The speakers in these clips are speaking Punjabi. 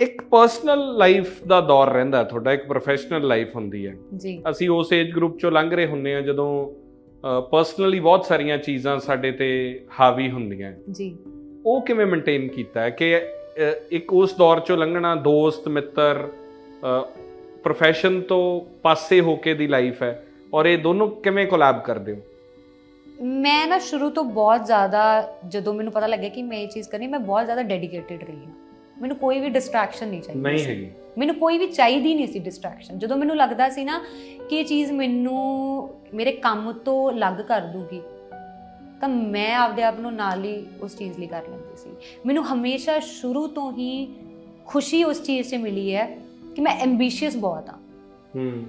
ਇੱਕ ਪਰਸਨਲ ਲਾਈਫ ਦਾ ਦੌਰ ਰਹਿੰਦਾ ਤੁਹਾਡਾ ਇੱਕ ਪ੍ਰੋਫੈਸ਼ਨਲ ਲਾਈਫ ਹੁੰਦੀ ਹੈ। ਜੀ। ਅਸੀਂ ਉਸ ਏਜ ਗਰੁੱਪ ਚੋਂ ਲੰਘ ਰਹੇ ਹੁੰਨੇ ਆ ਜਦੋਂ ਪਰਸਨਲੀ ਬਹੁਤ ਸਾਰੀਆਂ ਚੀਜ਼ਾਂ ਸਾਡੇ ਤੇ ਹਾਵੀ ਹੁੰਦੀਆਂ। ਜੀ। ਉਹ ਕਿਵੇਂ ਮੇਨਟੇਨ ਕੀਤਾ ਹੈ ਕਿ ਇੱਕ ਉਸ ਦੌਰ ਚੋਂ ਲੰਘਣਾ ਦੋਸਤ ਮਿੱਤਰ ਪ੍ਰੋਫੈਸ਼ਨ ਤੋਂ ਪਾਸੇ ਹੋ ਕੇ ਦੀ ਲਾਈਫ ਹੈ ਔਰ ਇਹ ਦੋਨੋਂ ਕਿਵੇਂ ਕੋਲੈਬ ਕਰਦੇ ਹੋ? ਮੈਂ ਨਾ ਸ਼ੁਰੂ ਤੋਂ ਬਹੁਤ ਜ਼ਿਆਦਾ ਜਦੋਂ ਮੈਨੂੰ ਪਤਾ ਲੱਗਿਆ ਕਿ ਮੈਂ ਇਹ ਚੀਜ਼ ਕਰਨੀ ਮੈਂ ਬਹੁਤ ਜ਼ਿਆਦਾ ਡੈਡੀਕੇਟਿਡ ਰਹੀ ਹਾਂ। ਮੈਨੂੰ ਕੋਈ ਵੀ ਡਿਸਟਰੈਕਸ਼ਨ ਨਹੀਂ ਚਾਹੀਦੀ ਨਹੀਂ। ਹੈਗੀ। ਮੈਨੂੰ ਕੋਈ ਵੀ ਚਾਹੀਦੀ ਨਹੀਂ ਸੀ ਡਿਸਟਰੈਕਸ਼ਨ ਜਦੋਂ ਮੈਨੂੰ ਲੱਗਦਾ ਸੀ ਨਾ ਕਿ ਇਹ ਚੀਜ਼ ਮੈਨੂੰ ਮੇਰੇ ਕੰਮ ਤੋਂ ਅਲੱਗ ਕਰ ਦੂਗੀ ਤਾਂ ਮੈਂ ਆਪਦੇ ਆਪ ਨੂੰ ਨਾਲ ਹੀ ਉਸ ਚੀਜ਼ ਲਈ ਕਰ ਲੈਂਦੀ ਸੀ। ਮੈਨੂੰ ਹਮੇਸ਼ਾ ਸ਼ੁਰੂ ਤੋਂ ਹੀ ਖੁਸ਼ੀ ਉਸ ਚੀਜ਼ 'ਚ ਮਿਲੀ ਹੈ ਕਿ ਮੈਂ ਐਂਬੀਸ਼ੀਅਸ ਬਹੁਤ ਹਾਂ। ਹੂੰ।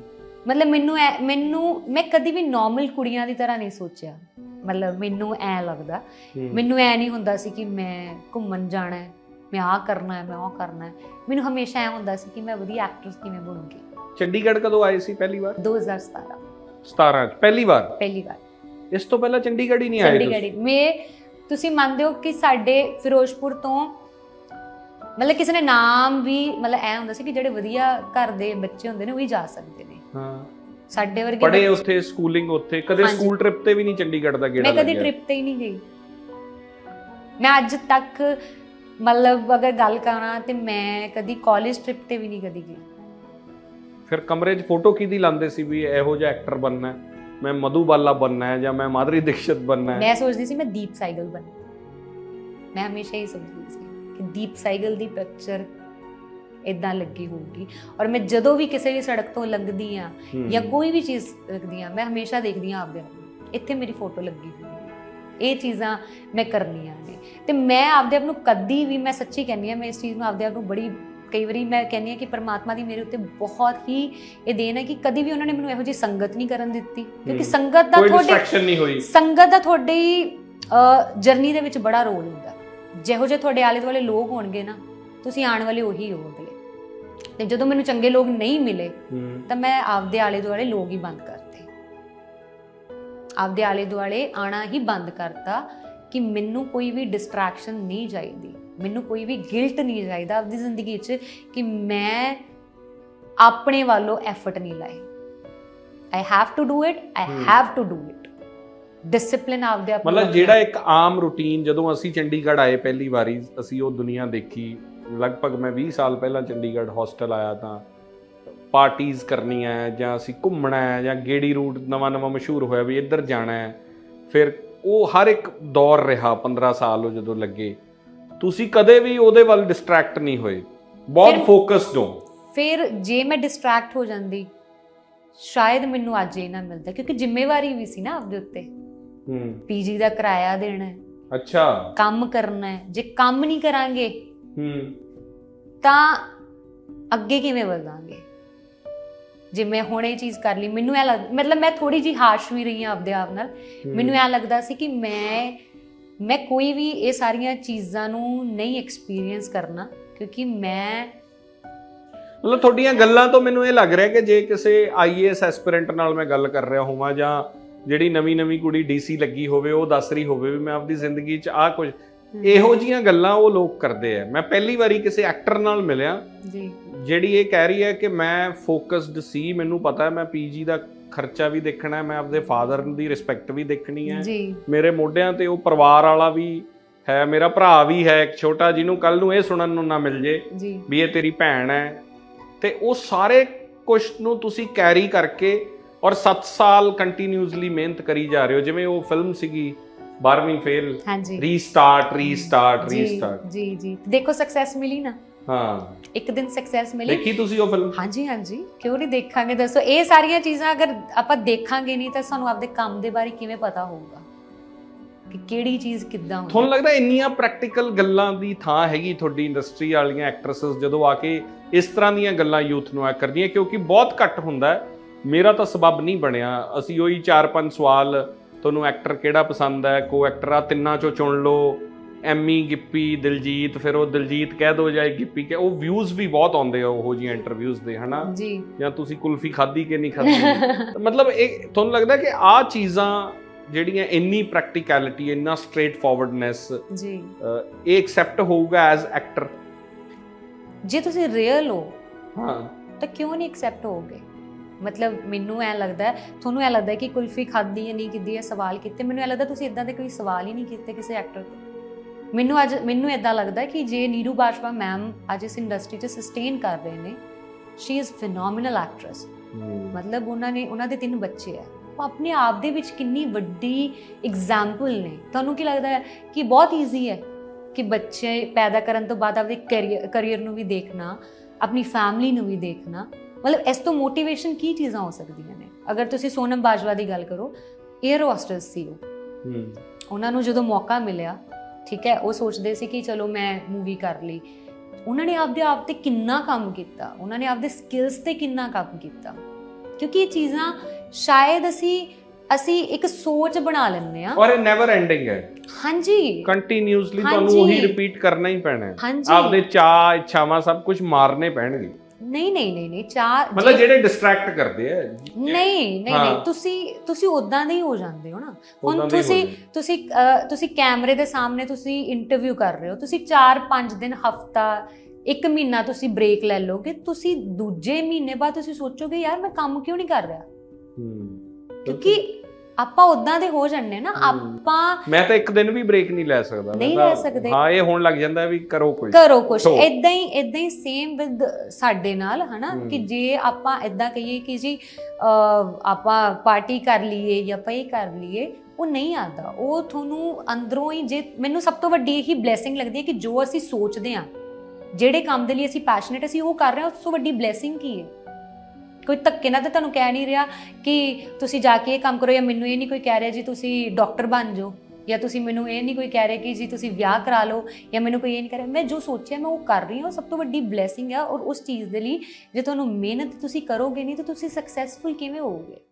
ਮਤਲਬ ਮੈਨੂੰ ਮੈਨੂੰ ਮੈਂ ਕਦੀ ਵੀ ਨਾਰਮਲ ਕੁੜੀਆਂ ਦੀ ਤਰ੍ਹਾਂ ਨਹੀਂ ਸੋਚਿਆ। ਮਤਲਬ ਮੈਨੂੰ ਐ ਲੱਗਦਾ। ਮੈਨੂੰ ਐ ਨਹੀਂ ਹੁੰਦਾ ਸੀ ਕਿ ਮੈਂ ਘੁੰਮਣ ਜਾਣਾ ਹੈ। ਮੈਂ ਆਹ ਕਰਨਾ ਹੈ ਮੈਂ ਉਹ ਕਰਨਾ ਹੈ। ਮੈਨੂੰ ਹਮੇਸ਼ਾ ਐ ਹੁੰਦਾ ਸੀ ਕਿ ਮੈਂ ਵਧੀਆ ਐਕਟਰਸ ਕਿਵੇਂ ਬਣੂੰਗੀ। ਚੰਡੀਗੜ੍ਹ ਕਦੋਂ ਆਏ ਸੀ ਪਹਿਲੀ ਵਾਰ? 2017 17 ਚ ਪਹਿਲੀ ਵਾਰ? ਪਹਿਲੀ ਵਾਰ। ਇਸ ਤੋਂ ਪਹਿਲਾਂ ਚੰਡੀਗੜ੍ਹ ਹੀ ਨਹੀਂ ਆਏ ਚੰਡੀਗੜ੍ਹ ਮੈਂ ਤੁਸੀਂ ਮੰਨਦੇ ਹੋ ਕਿ ਸਾਡੇ ਫਿਰੋਜ਼ਪੁਰ ਤੋਂ ਮਤਲਬ ਕਿਸੇ ਨੇ ਨਾਮ ਵੀ ਮਤਲਬ ਐ ਹੁੰਦਾ ਸੀ ਕਿ ਜਿਹੜੇ ਵਧੀਆ ਘਰ ਦੇ ਬੱਚੇ ਹੁੰਦੇ ਨੇ ਉਹ ਹੀ ਜਾ ਸਕਦੇ ਨੇ। ਹਾਂ। ਸਾਡੇ ਵਰਗੇ ਪੜੇ ਉੱਥੇ ਸਕੂਲਿੰਗ ਉੱਥੇ ਕਦੇ। ਸਕੂਲ ਟ੍ਰਿਪ ਤੇ ਵੀ ਨਹੀਂ ਚੰਡੀਗੜ੍ਹ ਦਾ ਗੇੜਾ ਮੈਂ ਕਦੀ ਟ੍ਰਿਪ ਤੇ ਹੀ ਨਹੀਂ ਗਈ। ਮੈਂ ਅੱਜ ਤੱਕ ਮਤਲਬ ਅਗਰ ਗੱਲ ਕਰਾਂ ਤੇ ਮੈਂ ਕਦੀ ਕਾਲਜ ਟ੍ਰਿਪ ਤੇ ਵੀ ਨਹੀਂ ਕਦੀ ਗਈ। ਫਿਰ ਕਮਰੇ 'ਚ ਫੋਟੋ ਕਿਹਦੀ ਲਾਉਂਦੇ ਸੀ ਵੀ ਇਹੋ ਜਿਹਾ ਐਕਟਰ ਬਣਨਾ ਹੈ? ਮੈਂ ਮਧੂਬਾਲਾ ਬਣਨਾ ਹੈ ਜਾਂ ਮੈਂ ਮਾਧੁਰੀ ਦੀਕਸ਼ਿਤ ਬਣਨਾ ਹੈ? ਮੈਂ ਸੋਚਦੀ ਸੀ ਮੈਂ ਦੀਪ ਸਾਈਗਲ ਬਣਾ ਮੈਂ ਹਮੇਸ਼ਾ ਹੀ ਸੋਚਦੀ ਸੀ ਕਿ ਦੀਪ ਸਾਈਗਲ ਦੀ ਪਿਕਚਰ ਇਦਾਂ ਲੱਗੀ ਹੋਊਗੀ। ਔਰ ਮੈਂ ਜਦੋਂ ਵੀ ਕਿਸੇ ਵੀ ਸੜਕ ਤੋਂ ਲੰਘਦੀ ਆ। ਜਾਂ ਕੋਈ ਵੀ ਚੀਜ਼ ਰੱਖਦੀ ਆ ਮੈਂ ਹਮੇਸ਼ਾ ਦੇਖਦੀ ਆ ਆਪਦੇ ਆਪ ਨੂੰ। ਇੱਥੇ ਮੇਰੀ ਫੋਟੋ ਲੱਗੀ ਹੋਈ ਇਹ ਚੀਜ਼ਾਂ ਮੈਂ ਕਰਨੀਆਂ ਨੇ। ਤੇ ਮੈਂ ਆਪਦੇ ਆਪ ਨੂੰ ਕਦੀ ਵੀ ਮੈਂ ਸੱਚੀ ਕਹਿੰਦੀ ਆ ਮੈਂ ਇਸ ਚੀਜ਼ ਨੂੰ ਆਪਦੇ ਆਪ ਨੂੰ ਬੜੀ ਕਈ ਵਾਰੀ ਮੈਂ ਕਹਿੰਦੀ ਆ ਕਿ ਪਰਮਾਤਮਾ ਦੀ ਮੇਰੇ ਉੱਤੇ ਬਹੁਤ ਹੀ ਇਹ ਦੇਣ ਹੈ ਕਿ ਕਦੀ ਵੀ ਉਹਨਾਂ ਨੇ ਮੈਨੂੰ ਇਹੋ ਜਿਹੀ ਸੰਗਤ ਨਹੀਂ ਕਰਨ ਦਿੱਤੀ। ਕਿਉਂਕਿ। ਸੰਗਤ ਦਾ ਤੁਹਾਡੇ ਸੰਗਤ ਦਾ ਤੁਹਾਡੀ ਜਰਨੀ ਦੇ ਵਿੱਚ ਬੜਾ ਰੋਲ ਹੁੰਦਾ। ਜਿਹੋ ਜਿਹੇ ਤੁਹਾਡੇ ਆਲੇ ਦੁਆਲੇ ਲੋਕ ਹੋਣਗੇ ਨਾ ਤੁਸੀਂ ਆਉਣ ਵਾਲੇ ਉਹੀ ਹੋ ਅਗਲੇ ਤੇ ਜਦੋਂ ਮੈਨੂੰ ਚੰਗੇ ਲੋਕ ਨਹੀਂ ਮਿਲੇ। ਤਾਂ ਮੈਂ ਆਪਦੇ ਆਲੇ ਦੁਆਲੇ ਲੋਕ ਹੀ ਬੰਦ ਕਰਤੇ ਆਪਦੇ ਆਲੇ ਦੁਆਲੇ ਆਣਾ ਹੀ ਬੰਦ ਕਰਤਾ ਕਿ ਮੈਨੂੰ ਕੋਈ ਵੀ ਡਿਸਟਰੈਕਸ਼ਨ ਨਹੀਂ ਚਾਹੀਦੀ ਮੈਨੂੰ ਕੋਈ ਵੀ ਗਿਲਟ ਨਹੀਂ ਚਾਹੀਦਾ ਆਪਦੀ ਜ਼ਿੰਦਗੀ 'ਚ ਕਿ ਮੈਂ ਆਪਣੇ ਵੱਲੋਂ ਐਫਰਟ ਨਹੀਂ ਲਾਏ I have to do it I. Have to do it discipline ਆਪਦੇ ਆਪ ਮਤਲਬ। ਜਿਹੜਾ ਇੱਕ ਆਮ ਰੂਟੀਨ ਜਦੋਂ ਅਸੀਂ ਚੰਡੀਗੜ੍ਹ ਆਏ ਪਹਿਲੀ ਵਾਰੀ ਅਸੀਂ ਉਹ ਦੁਨੀਆ ਦੇਖੀ ਲਗਭਗ ਮੈਂ 20 ਸਾਲ ਪਹਿਲਾਂ ਚੰਡੀਗੜ੍ਹ ਹੌਸਟਲ ਆਇਆ ਤਾਂ ਪਾਰਟੀਆਂ ਕਰਨੀਆਂ ਹੈ ਜਾਂ ਅਸੀਂ ਘੁੰਮਣਾ ਹੈ ਜਾਂ ਗੇੜੀ ਰੂਟ ਨਵਾਂ ਨਵਾਂ ਮਸ਼ਹੂਰ ਹੋਇਆ ਵੀ ਇੱਧਰ ਜਾਣਾ ਹੈ ਫਿਰ ਉਹ ਹਰ ਇੱਕ ਦੌਰ ਰਿਹਾ 15 ਸਾਲ ਉਹ ਜਦੋਂ ਲੱਗੇ। ਤੁਸੀਂ ਕਦੇ ਵੀ ਉਹਦੇ ਵੱਲ ਡਿਸਟਰੈਕਟ ਨਹੀਂ ਹੋਏ। ਬਹੁਤ ਫੋਕਸਡ ਹੋ। ਫਿਰ ਜੇ ਮੈਂ ਡਿਸਟਰੈਕਟ ਹੋ ਜਾਂਦੀ ਸ਼ਾਇਦ ਮੈਨੂੰ ਅੱਜ ਇਹ ਨਾ ਮਿਲਦਾ ਕਿਉਂਕਿ ਜ਼ਿੰਮੇਵਾਰੀ ਵੀ ਸੀ ਨਾ ਆਪਦੇ ਉੱਤੇ। ਹੂੰ। ਪੀਜੀ ਦਾ ਕਿਰਾਇਆ ਦੇਣਾ ਹੈ। ਅੱਛਾ। ਕੰਮ ਕਰਨਾ ਹੈ। ਜੇ ਕੰਮ ਨਹੀਂ ਕਰਾਂਗੇ ਹੂੰ। ਤਾਂ ਅੱਗੇ ਕਿਵੇਂ ਵਧਾਂਗੇ? ਜੇ ਮੈਂ ਹੁਣ ਇਹ ਚੀਜ਼ ਕਰ ਲਈ ਮੈਨੂੰ ਇਹ ਲੱਗ ਮਤਲਬ ਮੈਂ ਥੋੜੀ ਜੀ ਹਾਸ਼ ਵੀ ਰਹੀ ਹਾਂ ਆਪਦੇ ਆਪ ਨਾਲ। ਮੈਨੂੰ ਇਹ ਲੱਗਦਾ ਸੀ ਕਿ ਮੈਂ ਮੈਂ ਕੋਈ ਵੀ ਇਹ ਸਾਰੀਆਂ ਚੀਜ਼ਾਂ ਨੂੰ ਨਹੀਂ ਐਕਸਪੀਰੀਅੰਸ ਕਰਨਾ ਕਿਉਂਕਿ ਮੈਂ ਮਤਲਬ ਤੁਹਾਡੀਆਂ ਗੱਲਾਂ ਤੋਂ ਮੈਨੂੰ ਇਹ ਲੱਗ ਰਿਹਾ ਕਿ ਜੇ ਕਿਸੇ ਆਈਏਐਸ ਐਸਪੀਰੈਂਟ ਨਾਲ ਮੈਂ ਗੱਲ ਕਰ ਰਿਹਾ ਹੋਵਾਂ ਜਾਂ ਜਿਹੜੀ ਨਵੀਂ ਨਵੀਂ ਕੁੜੀ ਡੀਸੀ ਲੱਗੀ ਹੋਵੇ ਉਹ ਦੱਸ ਰਹੀ ਹੋਵੇ ਵੀ ਮੈਂ ਆਪਦੀ ਜ਼ਿੰਦਗੀ 'ਚ ਆਹ ਕੁਝ ਇਹੋ ਜੀਆਂ ਗੱਲਾਂ ਉਹ ਲੋਕ ਕਰਦੇ ਆ। ਮੈਂ ਪਹਿਲੀ ਵਾਰੀ ਕਿਸੇ ਐਕਟਰ ਨਾਲ ਮਿਲਿਆ। ਜੀ। ਜਿਹੜੀ ਇਹ ਕਹਿ ਰਹੀ ਹੈ ਕਿ ਮੈਂ ਫੋਕਸਡ ਸੀ ਮੈਨੂੰ ਪਤਾ ਹੈ ਮੈਂ ਪੀਜੀ ਦਾ ਖਰਚਾ ਵੀ ਦੇਖਣਾ ਹੈ ਮੈਂ ਆਪਦੇ ਫਾਦਰ ਦੀ ਰਿਸਪੈਕਟ ਵੀ ਦੇਖਣੀ ਹੈ। ਮੇਰੇ ਮੋਢਿਆਂ ਤੇ ਉਹ ਪਰਿਵਾਰ ਵਾਲਾ ਵੀ ਹੈ ਮੇਰਾ ਭਰਾ ਵੀ ਹੈ ਇੱਕ ਛੋਟਾ ਜਿਹਨੂੰ ਕੱਲ ਨੂੰ ਇਹ ਸੁਣਨ ਨੂੰ ਨਾ ਮਿਲ ਜੇ ਜੀ। ਵੀ ਇਹ ਤੇਰੀ ਭੈਣ ਹੈ। ਤੇ ਉਹ ਸਾਰੇ ਕੁਝ ਨੂੰ ਤੁਸੀਂ ਕੈਰੀ ਕਰਕੇ ਔਰ 7 ਸਾਲ ਕੰਟੀਨਿਊਸਲੀ ਮਿਹਨਤ ਕਰੀ ਜਾ ਰਹੇ ਹੋ। ਜਿਵੇਂ ਉਹ ਫਿਲਮ ਸੀਗੀ 12ਵੀਂ ਫੇਲ ਹਾਂਜੀ। ਰੀਸਟਾਰਟ ਰੀਸਟਾਰਟ ਜੀ ਰੀਸਟਾਰਟ ਜੀ ਜੀ। ਦੇਖੋ ਸਕਸੈਸ ਮਿਲੀ ਨਾ। ਹਾਂ। ਇੱਕ ਦਿਨ ਸਕਸੈਸ ਮਿਲੀ। ਦੇਖੀ ਤੁਸੀਂ ਉਹ ਫਿਲਮ ਹਾਂਜੀ ਹਾਂਜੀ। ਕਿਉਂ ਨਹੀਂ ਦੇਖਾਂਗੇ? ਦੱਸੋ। ਇਹ ਸਾਰੀਆਂ ਚੀਜ਼ਾਂ ਅਗਰ ਆਪਾਂ ਦੇਖਾਂਗੇ ਨਹੀਂ ਤਾਂ ਸਾਨੂੰ ਆਪਦੇ ਕੰਮ ਦੇ ਬਾਰੇ ਕਿਵੇਂ ਪਤਾ ਹੋਊਗਾ? ਕਿ ਕਿਹੜੀ ਚੀਜ਼ ਕਿੱਦਾਂ ਹੁੰਦੀ ਤੁਹਾਨੂੰ ਲੱਗਦਾ ਇੰਨੀਆਂ ਪ੍ਰੈਕਟੀਕਲ ਗੱਲਾਂ ਦੀ ਥਾਂ ਹੈਗੀ ਤੁਹਾਡੀ ਇੰਡਸਟਰੀ ਵਾਲੀਆਂ ਐਕਟਰੈਸਸ ਜਦੋਂ ਆ ਕੇ ਇਸ ਤਰ੍ਹਾਂ ਦੀਆਂ ਗੱਲਾਂ ਯੂਥ ਨੂੰ ਆ ਕਰਦੀਆਂ? ਕਿਉਂਕਿ ਬਹੁਤ ਘੱਟ ਹੁੰਦਾ ਹੈ। ਮੇਰਾ ਤਾਂ ਸਬਬ ਨਹੀਂ ਬਣਿਆ। ਅਸੀਂ ਉਹੀ 4-5 ਸਵਾਲ ਤੁਹਾਨੂੰ ਐਕਟਰ ਕਿਹੜਾ ਪਸੰਦ ਹੈ? ਕੋ ਐਕਟਰ ਆ ਤਿੰਨਾਂ ਚੋਂ ਚੁਣ ਲਓ। ਐਮੀ ਗਿੱਪੀ ਦਿਲਜੀਤ ਫਿਰ ਉਹ ਦਿਲਜੀਤ ਕਹਿ ਦੋ ਜਾਂ ਗਿੱਪੀ ਕਹਿ ਉਹ ਵਿਊਜ਼ ਵੀ ਬਹੁਤ ਆਉਂਦੇ ਆ ਉਹੋ ਜੀਆਂ ਇੰਟਰਵਿਊਜ਼ ਦੇ ਹਨਾ? ਜੀ। ਜਾਂ ਤੁਸੀਂ ਕੁਲਫੀ ਖਾਧੀ ਕਿ ਨਹੀਂ ਖਾਧੀ? ਮਤਲਬ ਇਹ ਤੁਹਾਨੂੰ ਲੱਗਦਾ ਕਿ ਆ ਚੀਜ਼ਾਂ ਜਿਹੜੀਆਂ ਇੰਨੀ ਪ੍ਰੈਕਟੀਕੈਲਿਟੀ ਇੰਨਾ ਸਟ੍ਰੇਟ ਫਾਰਵਰਡਨੈਸ ਜੀ ਇਹ ਐਕਸੈਪਟ ਹੋਊਗਾ ਐਜ਼ ਐਕਟਰ ਜੇ ਤੁਸੀਂ ਰੀਅਲ ਹੋ ਹਾਂ। ਤਾਂ ਕਿਉਂ ਨਹੀਂ ਐਕਸੈਪਟ ਹੋਗੇ ਮਤਲਬ ਮੈਨੂੰ ਐ ਲੱਗਦਾ ਹੈ, ਤੁਹਾਨੂੰ ਐ ਲੱਗਦਾ ਹੈ ਕਿ ਕੁਲਫੀ ਖਾਦੀ ਜਾਂ ਨਹੀਂ ਕੀਤੀ ਹੈ ਸਵਾਲ ਕੀਤੇ ਮੈਨੂੰ ਐ ਲੱਗਦਾ ਤੁਸੀਂ ਇਦਾਂ ਦੇ ਕੋਈ ਸਵਾਲ ਹੀ ਨਹੀਂ ਕੀਤੇ ਕਿਸੇ ਐਕਟਰ ਤੋਂ। ਮੈਨੂੰ ਅੱਜ ਮੈਨੂੰ ਇਦਾਂ ਲੱਗਦਾ ਹੈ ਕਿ ਜੇ ਨੀਰੂ ਬਾਜਵਾ ਮੈਮ ਅੱਜ ਇਸ ਇੰਡਸਟਰੀ 'ਚ ਸਸਟੇਨ ਕਰ ਰਹੇ ਨੇ ਸ਼ੀ ਇਜ਼ ਫੈਨੋਮੀਨਲ ਐਕਟ੍ਰੈਸ ਮਤਲਬ ਉਹਨਾਂ ਨੇ ਉਹਨਾਂ ਦੇ ਤਿੰਨ ਬੱਚੇ ਆ ਉਹ ਆਪਣੇ ਆਪ ਦੇ ਵਿੱਚ ਕਿੰਨੀ ਵੱਡੀ ਐਗਜ਼ਾਮਪਲ ਨੇ। ਤੁਹਾਨੂੰ ਕੀ ਲੱਗਦਾ ਹੈ ਕਿ ਬਹੁਤ ਈਜ਼ੀ ਹੈ ਕਿ ਬੱਚੇ ਪੈਦਾ ਕਰਨ ਤੋਂ ਬਾਅਦ ਆਪਣੇ ਕੈਰੀਅਰ ਨੂੰ ਵੀ ਦੇਖਣਾ। ਆਪਣੀ ਫੈਮਿਲੀ ਨੂੰ ਵੀ ਦੇਖਣਾ। ਮਤਲਬ ਇਸ ਤੋਂ ਮੋਟੀਵੇਸ਼ਨ ਕੀ ਚੀਜ਼ਾਂ ਹੋ ਸਕਦੀਆਂ ਨੇ? ਅਗਰ ਤੁਸੀਂ ਸੋਨਮ ਬਾਜਵਾ ਦੀ ਗੱਲ ਕਰੋ 에ਅਰ ਹੋਸਟਸ ਸੀ ਉਹ। ਹੂੰ। ਉਹਨਾਂ ਨੂੰ ਜਦੋਂ ਮੌਕਾ ਮਿਲਿਆ ਠੀਕ ਹੈ ਉਹ ਸੋਚਦੇ ਸੀ ਕਿ ਚਲੋ ਮੈਂ ਮੂਵੀ ਕਰ ਲਈ। ਉਹਨਾਂ ਨੇ ਆਪਦੇ ਆਪ ਤੇ ਕਿੰਨਾ ਕੰਮ ਕੀਤਾ ਉਹਨਾਂ ਨੇ ਆਪਦੇ ਸਕਿੱਲਸ ਤੇ ਕਿੰਨਾ ਕੰਮ ਕੀਤਾ। ਕਿਉਂਕਿ ਇਹ ਚੀਜ਼ਾਂ ਸ਼ਾਇਦ ਅਸੀਂ ਅਸੀਂ ਇੱਕ ਸੋਚ ਬਣਾ ਲੈਂਦੇ ਆ ਔਰ ਇਹ ਨੈਵਰ ਐਂਡਿੰਗ ਹੈ। ਹਾਂਜੀ। ਕੰਟੀਨਿਊਸਲੀ ਤੁਹਾਨੂੰ। ਉਹੀ ਰਿਪੀਟ ਕਰਨਾ ਹੀ ਪੈਣਾ ਹੈ। ਹਾਂਜੀ। ਆਪਦੇ ਚਾਹ ਇੱਛਾਵਾਂ ਸਭ ਕੁਝ ਮਾਰਨੇ ਪੈਣਗੇ। ਨਹੀਂ ਨਹੀਂ ਨਹੀਂ ਨਹੀਂ ਚਾਰ ਮਤਲਬ ਜਿਹੜੇ ਡਿਸਟਰੈਕਟ ਕਰਦੇ ਆ ਨਹੀਂ ਨਹੀਂ ਹਾਂ। ਨਹੀਂ ਤੁਸੀਂ ਤੁਸੀਂ ਉਦਾਂ ਦੇ ਹੀ ਹੋ ਜਾਂਦੇ ਹੋ ਨਾ। ਹੁਣ ਦੇ ਹੀ ਤੁਸੀਂ ਜਾਂਦੇ। ਤੁਸੀਂ ਅਹ, ਤੁਸੀਂ ਕੈਮਰੇ ਦੇ ਸਾਹਮਣੇ ਤੁਸੀਂ ਇੰਟਰਵਿਊ ਕਰ ਰਹੇ ਹੋ ਤੁਸੀਂ 4-5 ਦਿਨ ਹਫਤਾ ਇੱਕ ਮਹੀਨਾ ਤੁਸੀਂ ਬ੍ਰੇਕ ਲੈ ਲੋਗੇ ਤੁਸੀਂ ਦੂਜੇ ਮਹੀਨੇ ਬਾਅਦ ਤੁਸੀਂ ਸੋਚੋਗੇ ਯਾਰ ਮੈਂ ਕੰਮ ਕਿਉਂ ਨਹੀਂ ਕਰ ਰਿਹਾ? ਹੂੰ। ਕਿਉਂਕਿ ਆਪਾਂ ਉਦਾਂ ਦੇ ਹੋ ਜਾਂਦੇ ਨਾ। ਆਪਾਂ ਮੈਂ ਤਾਂ ਇੱਕ ਦਿਨ ਵੀ ਬ੍ਰੇਕ ਨਹੀਂ ਲੈ ਸਕਦਾ ਨਹੀਂ ਲੈ ਸਕਦੇ। ਹਾਂ ਇਹ ਹੋਣ ਲੱਗ ਜਾਂਦਾ ਵੀ ਕਰੋ ਕੋਈ ਕਰੋ ਸੋ- ਇਦਾਂ ਹੀ ਇਦਾਂ ਹੀ ਸੇਮ ਵਿਦ ਸਾਡੇ ਨਾਲ ਹਨਾ। ਕਿ ਜੇ ਆਪਾਂ ਇਦਾਂ ਕਹੀਏ ਕਿ ਜੀ ਆਪਾਂ ਪਾਰਟੀ ਕਰ ਲਈਏ ਜਾਂ ਇਹ ਕਰ ਲਈਏ ਉਹ ਨਹੀਂ ਆਉਂਦਾ ਉਹ ਤੁਹਾਨੂੰ ਅੰਦਰੋਂ ਹੀ ਜੇ ਮੈਨੂੰ ਸਭ ਤੋਂ ਵੱਡੀ ਇਹੀ ਬਲੇਸਿੰਗ ਲੱਗਦੀ ਹੈ ਕਿ ਜੋ ਅਸੀਂ ਸੋਚਦੇ ਹਾਂ ਜਿਹੜੇ ਕੰਮ ਦੇ ਲਈ ਅਸੀਂ ਪੈਸ਼ਨੇਟ ਅਸੀਂ ਉਹ ਕਰ ਰਹੇ ਹਾਂ ਉਸ ਤੋਂ ਵੱਡੀ ਬਲੇਸਿੰਗ ਕੀ ਹੈ ਕੋਈ ਧੱਕੇ ਨਾਲ ਤਾਂ ਤੁਹਾਨੂੰ ਕਹਿ ਨਹੀਂ ਰਿਹਾ ਕਿ ਤੁਸੀਂ ਜਾ ਕੇ ਇਹ ਕੰਮ ਕਰੋ ਜਾਂ ਮੈਨੂੰ ਇਹ ਨਹੀਂ ਕੋਈ ਕਹਿ ਰਿਹਾ ਜੀ ਤੁਸੀਂ ਡਾਕਟਰ ਬਣ ਜਾਓ ਜਾਂ ਤੁਸੀਂ ਮੈਨੂੰ ਇਹ ਨਹੀਂ ਕੋਈ ਕਹਿ ਰਿਹਾ ਕਿ ਜੀ ਤੁਸੀਂ ਵਿਆਹ ਕਰਾ ਲਓ ਜਾਂ ਮੈਨੂੰ ਕੋਈ ਇਹ ਨਹੀਂ ਕਹਿ ਰਿਹਾ। ਮੈਂ ਜੋ ਸੋਚਿਆ ਮੈਂ ਉਹ ਕਰ ਰਹੀ ਹਾਂ, ਉਹ ਸਭ ਤੋਂ ਵੱਡੀ ਬਲੇਸਿੰਗ ਆ ਔਰ ਉਸ ਚੀਜ਼ ਦੇ ਲਈ ਜੇ ਤੁਹਾਨੂੰ ਮਿਹਨਤ ਤੁਸੀਂ ਕਰੋਗੇ ਨਹੀਂ ਤਾਂ ਤੁਸੀਂ ਸਕਸੈਸਫੁਲ ਕਿਵੇਂ ਹੋਵੋਗੇ?